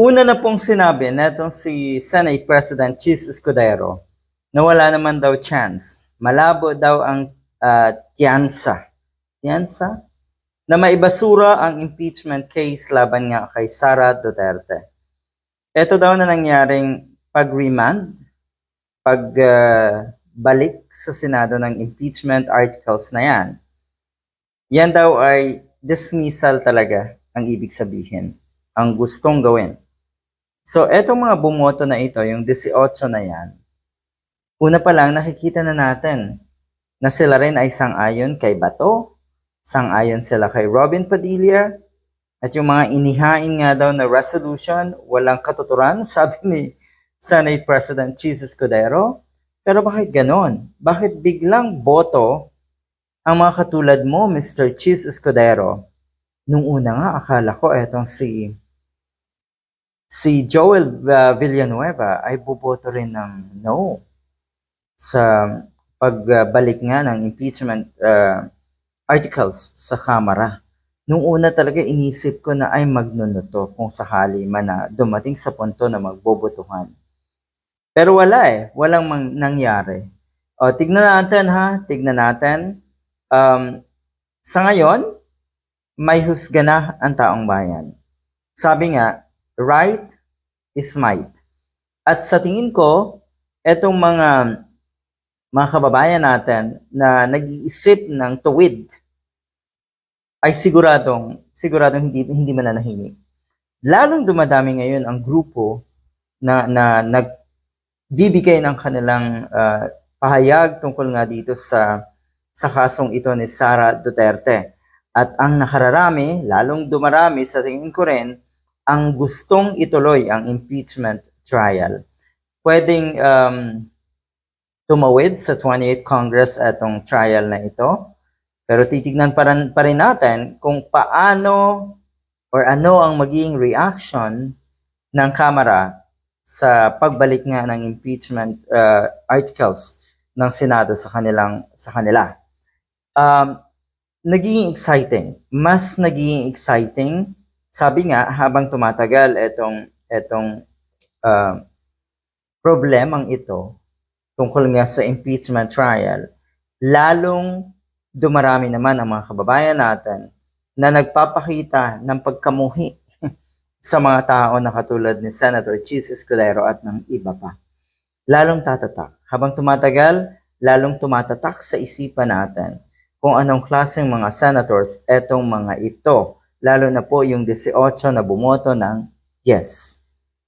Una na pong sinabi netong si Senate President Chis Escudero na wala naman daw chance. Malabo daw ang ah, tiyansa. Tiyansa? Na maibasura ang impeachment case laban nga kay Sara Duterte. Ito daw na nangyaring pag-remand, pag-balik sa Senado ng impeachment articles na yan. Yan daw ay dismissal talaga ang ibig sabihin, ang gustong gawin. So, etong mga bumoto na ito, yung 18 na yan, una pa lang nakikita na natin na sila rin ay sang-ayon kay Bato, sang-ayon sila kay Robin Padilla, at yung mga inihain nga daw na resolution, walang katuturan, sabi ni Senate President Chis Escudero. Pero bakit ganon? Bakit biglang boto ang mga katulad mo, Mr. Chis Escudero? Nung una nga, akala ko etong si si Joel uh, Villanueva ay buboto rin ng no sa pagbalik nga ng impeachment uh, articles sa Kamara. Nung una talaga inisip ko na ay magnunuto kung sakali man na dumating sa punto na magbobotohan. Pero wala eh, walang mang- nangyari. O, tignan natin ha, tignan natin. Um, sa ngayon, may husga na ang taong bayan. Sabi nga, right is. At sa tingin ko, etong mga mga kababayan natin na nag-iisip ng tuwid ay siguradong siguradong hindi hindi mananahimik. Lalong dumadami ngayon ang grupo na na nagbibigay ng kanilang ah, pahayag tungkol nga dito sa sa kasong ito ni Sara Duterte. At ang nakararami, lalong dumarami sa tingin ko rin, ang gustong ituloy ang impeachment trial. Pwedeng um, tumawid sa 28th Congress atong trial na ito. Pero titignan pa rin, pa rin natin kung paano or ano ang magiging reaction ng Kamara sa pagbalik nga ng impeachment uh, articles ng Senado sa kanilang sa kanila. Um, nagiging exciting. Mas nagiging exciting. Sabi nga, habang tumatagal itong, itong uh, problemang ito tungkol nga sa impeachment trial, lalong dumarami naman ang mga kababayan natin na nagpapakita ng pagkamuhi sa mga tao na katulad ni Senator Chis Escudero at ng iba pa. Lalong tatatak. Habang tumatagal, lalong tumatatak sa isipan natin kung anong klaseng mga senators etong mga ito, lalo na po yung 18 na bumoto ng yes.